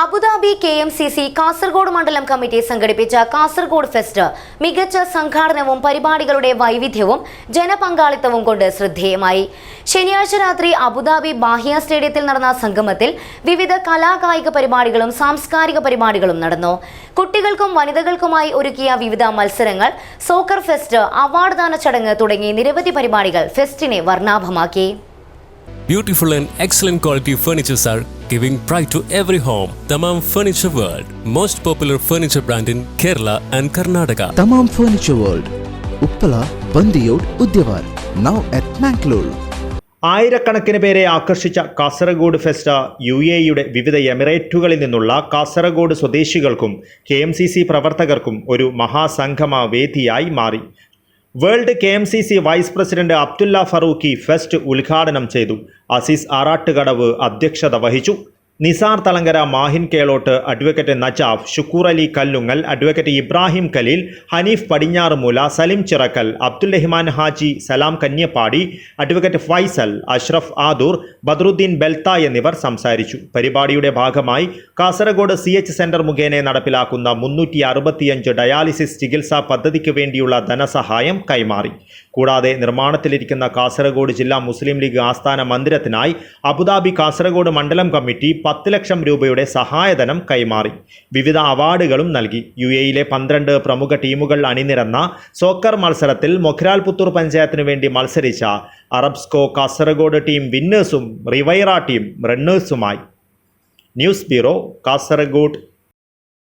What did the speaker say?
Abu Dhabi K M C C Kasaragod മണ്ഡലം committee സംഘടിപ്പിച്ച Kasaragod fest മികച്ച സംഘാടനവും പരിപാടികളുടെ വൈവിധ്യവും ജനപങ്കാളിത്തവും കൊണ്ട് ശ്രദ്ധേയമായി. ശനിയാഴ്ച രാത്രി അബുദാബി ബാഹിയ സ്റ്റേഡിയത്തിൽ നടന്ന സംഗമത്തിൽ വിവിധ കലാകായിക പരിപാടികളും സാംസ്കാരിക പരിപാടികളും നടന്നു. കുട്ടികൾക്കും വനിതകൾക്കുമായി ഒരുക്കിയ വിവിധ മത്സരങ്ങൾ സോക്കർ ഫെസ്റ്റ് അവാർഡ് ദാന ചടങ്ങ് തുടങ്ങി നിരവധി പരിപാടികൾ ഫെസ്റ്റിനെ വർണാഭമാക്കി. Beautiful and excellent quality furnitures are giving pride to every home Tamam furniture world most popular furniture brand in Kerala and Karnataka Tamam furniture world Uppala Bandiyod Udyavar now at Mangalore ആയിരക്കണക്കിന് പേരെ ആകർഷിച്ച Kasaragod ഫെസ്റ്റ U യുടെ വിവിധ എമിറേറ്റുകളിൽ നിന്നുള്ള കാസർഗോഡ് സ്വദേശികൾക്കും K M C C പ്രവർത്തകർക്കും ഒരു മഹാസംഘമ വേദിയായി മാറി. World K M C C vice president Abdulla Farooqi fest ഉദ്ഘാടനം ചെയ്തു. അസീസ് ആറാട്ടുകടവ് അധ്യക്ഷത വഹിച്ചു. Nisar Thalangara Mahin Kelottu advocate Najaf Shukoor Ali Kallungal advocate Ibrahim Khaleel Hanif Padinharumoola Salim Chirakkal Abdul Rahman Haji Salam Kanyapady advocate Faisal Ashraf Adoor Badruddin Beltha എന്നിവർ സംസാരിച്ചു. പരിപാടിയുടെ ഭാഗമായി Kasaragod C H centre മുഖേന നടപ്പിലാക്കുന്ന മുന്നൂറ്റി അറുപത്തിയഞ്ച് ഡയാലിസിസ് ചികിത്സാ പദ്ധതിക്ക് വേണ്ടിയുള്ള ധനസഹായം കൈമാറി. കൂടാതെ നിർമ്മാണത്തിലിരിക്കുന്ന കാസർഗോഡ് ജില്ലാ മുസ്ലിം ലീഗ് ആസ്ഥാന മന്ദിരത്തിനായി അബുദാബി കാസർഗോഡ് മണ്ഡലം കമ്മിറ്റി പത്ത് ലക്ഷം രൂപയുടെ സഹായധനം കൈമാറി. വിവിധ അവാർഡുകളും നൽകി. യു എയിലെ പന്ത്രണ്ട് പ്രമുഖ ടീമുകൾ അണിനിരന്ന സോക്കർ മത്സരത്തിൽ മൊഖ്രാൽ പുത്തൂർ പഞ്ചായത്തിനു വേണ്ടി മത്സരിച്ച അറബ്സ്കോ കാസർഗോഡ് ടീം വിന്നേഴ്സും റിവൈറ ടീം റണ്ണേഴ്സുമായി. News bureau Kasaragod.